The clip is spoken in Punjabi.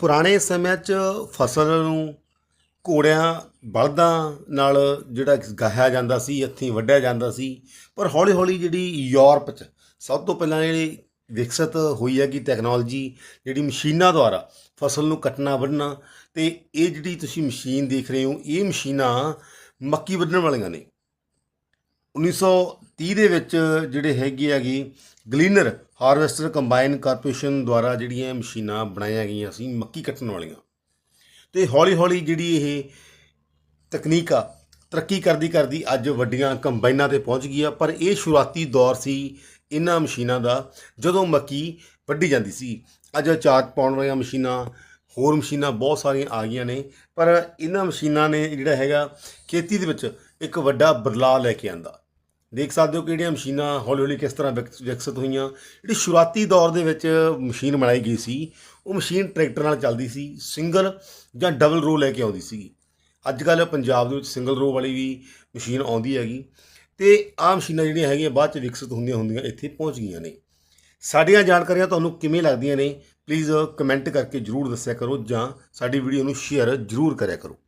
ਪੁਰਾਣੇ ਸਮਿਆਂ 'ਚ ਫਸਲ ਨੂੰ ਘੋੜਿਆਂ, ਬਲਦਾਂ ਨਾਲ ਜਿਹੜਾ ਗਾਹਿਆ ਜਾਂਦਾ ਸੀ ਹੱਥੀਂ ਵੱਢਿਆ ਜਾਂਦਾ ਸੀ, ਪਰ ਹੌਲੀ ਹੌਲੀ ਜਿਹੜੀ ਯੂਰਪ 'ਚ ਸਭ ਤੋਂ ਪਹਿਲਾਂ ਜਿਹੜੀ ਵਿਕਸਿਤ ਹੋਈ ਹੈ ਕਿ ਟੈਕਨੋਲੋਜੀ ਜਿਹੜੀ ਮਸ਼ੀਨਾਂ ਦੁਆਰਾ ਫਸਲ ਨੂੰ ਕੱਟਣਾ, ਵੱਢਣਾ ਤੇ ਇਹ ਜਿਹੜੀ ਤੁਸੀਂ ਮਸ਼ੀਨ ਦੇਖ ਰਹੇ ਹੋ, ਇਹ ਮਸ਼ੀਨਾਂ ਮੱਕੀ ਵੱਢਣ ਵਾਲੀਆਂ ਨੇ। 1930 ਦੇ ਵਿੱਚ ਜਿਹੜੇ ਹੈਗੇ ਹੈਗੇ ਗਲੀਨਰ ਹਾਰਵੈਸਟਰ ਕੰਬਾਈਨ ਕਾਰਪੋਰੇਸ਼ਨ ਦੁਆਰਾ ਜਿਹੜੀਆਂ ਮਸ਼ੀਨਾਂ ਬਣਾਈਆਂ ਗਈਆਂ ਸੀ, ਮੱਕੀ ਕੱਟਣ ਵਾਲੀਆਂ। ਤੇ ਹੌਲੀ ਹੌਲੀ ਜਿਹੜੀ ਇਹ ਤਕਨੀਕ ਆ, ਤਰੱਕੀ ਕਰਦੀ ਕਰਦੀ ਅੱਜ ਵੱਡੀਆਂ ਕੰਬਾਈਨਾਂ ਤੇ ਪਹੁੰਚ ਗਈ ਆ, ਪਰ ਇਹ ਸ਼ੁਰੂਆਤੀ ਦੌਰ ਸੀ ਇਹਨਾਂ ਮਸ਼ੀਨਾਂ ਦਾ, ਜਦੋਂ ਮੱਕੀ ਵੱਢੀ ਜਾਂਦੀ ਸੀ। ਅੱਜ ਅਚਾਰ ਪਾਉਣ ਵਾਲੀਆਂ ਮਸ਼ੀਨਾਂ, ਹੋਰ ਮਸ਼ੀਨਾਂ ਬਹੁਤ ਸਾਰੀਆਂ ਆ ਗਈਆਂ ਨੇ, ਪਰ ਇਹਨਾਂ ਮਸ਼ੀਨਾਂ ਨੇ ਜਿਹੜਾ ਹੈਗਾ ਖੇਤੀ ਦੇ ਵਿੱਚ ਇੱਕ ਵੱਡਾ ਬਦਲਾਅ ਲੈ ਕੇ ਆਂਦਾ। ਦੇਖ ਸਕਦੇ ਹੋ ਕਿ ਜਿਹੜੀਆਂ ਮਸ਼ੀਨਾਂ ਹੌਲੀ ਹੌਲੀ ਕਿਸ ਤਰ੍ਹਾਂ ਵਿਕ- ਵਿਕਸਿਤ ਹੋਈਆਂ। ਜਿਹੜੀ ਸ਼ੁਰੂਆਤੀ ਦੌਰ ਦੇ ਵਿੱਚ ਮਸ਼ੀਨ ਬਣਾਈ ਗਈ ਸੀ, ਉਹ ਮਸ਼ੀਨ ਟਰੈਕਟਰ ਨਾਲ ਚੱਲਦੀ ਸੀ, ਸਿੰਗਲ ਜਾਂ ਡਬਲ ਰੋ ਲੈ ਕੇ ਆਉਂਦੀ ਸੀ। ਅੱਜ ਕੱਲ੍ਹ ਪੰਜਾਬ ਦੇ ਵਿੱਚ ਸਿੰਗਲ ਰੋ ਵਾਲੀ ਵੀ ਮਸ਼ੀਨ ਆਉਂਦੀ ਹੈਗੀ ਤੇ ਆਹ ਮਸ਼ੀਨਾਂ ਜਿਹੜੀਆਂ ਹੈਗੀਆਂ ਬਾਅਦ ਚ ਵਿਕਸਿਤ ਹੁੰਦੀਆਂ ਹੁੰਦੀਆਂ ਇੱਥੇ ਪਹੁੰਚ ਗਈਆਂ ਨੇ। ਸਾਡੀਆਂ ਜਾਣਕਾਰੀਆਂ ਤੁਹਾਨੂੰ ਕਿਵੇਂ ਲੱਗਦੀਆਂ ਨੇ ਪਲੀਜ਼ ਕਮੈਂਟ ਕਰਕੇ ਜਰੂਰ ਦੱਸਿਆ ਕਰੋ ਜਾਂ ਸਾਡੀ ਵੀਡੀਓ ਨੂੰ ਸ਼ੇਅਰ ਜਰੂਰ ਕਰਿਆ ਕਰੋ।